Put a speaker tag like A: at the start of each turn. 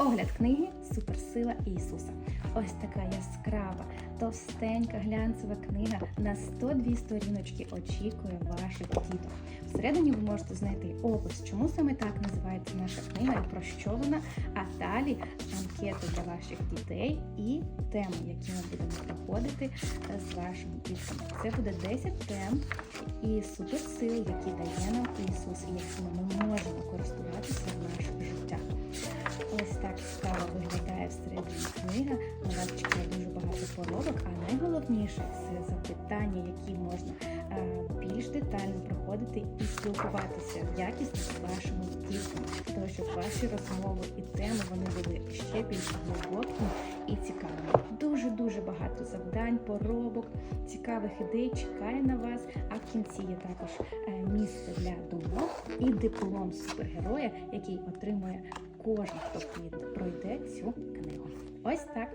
A: Огляд книги Суперсила Ісуса. Ось така яскрава, товстенька глянцева книга на 102 сторіночки очікує ваших діток. Всередині ви можете знайти опис, чому саме так називається наша книга і про що вона, а далі анкети для ваших дітей і теми, які ми будемо проходити е, з вашими дітками. Це буде 10 тем і суперсил, які дає нам Ісус, і якими ми можемо користуватися. Ось так цікаво виглядає всередині книга. На вас чекає дуже багато поробок, а найголовніше це запитання, які можна е, більш детально проходити і спілкуватися якісно з вашими дітками, тому щоб ваші розмови і теми вони були ще більш глибокими і цікавими. Дуже дуже багато завдань, поробок, цікавих ідей чекає на вас. А в кінці є також е, місце для думок і диплом супергероя, який отримує кожен, хто пройде цю книгу. Ось так.